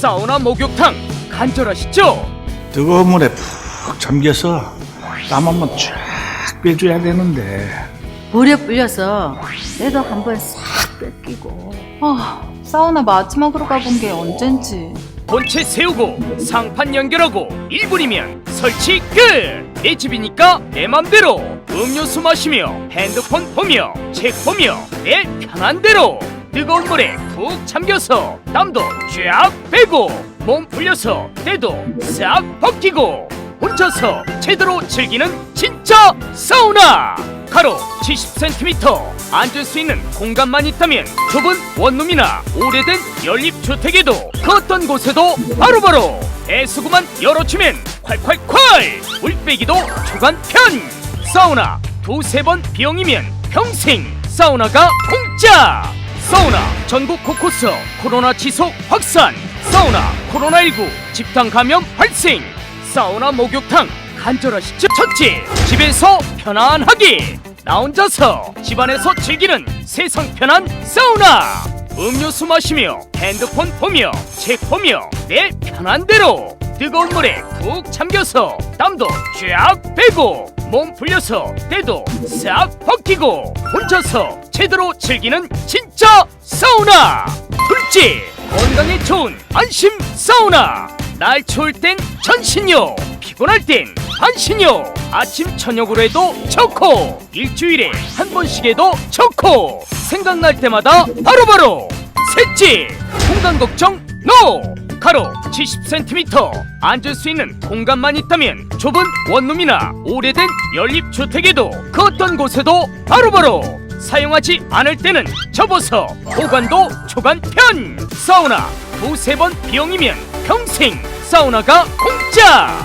사우나 목욕탕 간절하시죠? 뜨거운 물에 푹 잠겨서 땀 한번 쫙 빼줘야 되는데 물에 불려서 때도 한번 싹 뺏기고 아 사우나 마지막으로 가본 게 언젠지 본체 세우고 상판 연결하고 1분이면 설치 끝! 내 집이니까 내 맘대로 음료수 마시며 핸드폰 보며 책 보며 내 편한 대로 뜨거운 물에 푹 잠겨서 땀도 쫙 빼고 몸 풀려서 때도 싹 벗기고 혼자서 제대로 즐기는 진짜 사우나! 가로 70cm 앉을 수 있는 공간만 있다면 좁은 원룸이나 오래된 연립주택에도 그 어떤 곳에도 바로바로 애수구만 열어주면 콸콸콸! 물 빼기도 초간편! 사우나 두세 번 비용이면 평생 사우나가 공짜 사우나 전국 곳곳서 코로나 지속 확산. 사우나 코로나19 집단 감염 발생. 사우나 목욕탕 간절하시죠? 첫째, 집에서 편안하게. 나 혼자서 집안에서 즐기는 세상 편한 사우나. 음료수 마시며 핸드폰 보며 책 보며 내 편한 대로 뜨거운 물에 푹 잠겨서 땀도 쫙 빼고 몸 풀려서 때도 싹 벗기고 혼자서 제대로 즐기는 진짜 사우나. 둘째 건강에 좋은 안심 사우나. 날 추울 땐 전신요 피곤할 땐 반신요. 아침 저녁으로 해도 좋고 일주일에 한 번씩 해도 좋고 생각날 때마다 바로바로 셋째 공간 걱정 노 가로 70cm 앉을 수 있는 공간만 있다면 좁은 원룸이나 오래된 연립주택에도 그 어떤 곳에도 바로바로 사용하지 않을 때는 접어서 보관도 초간편. 사우나 두세 번 비용이면 평생 사우나가 공짜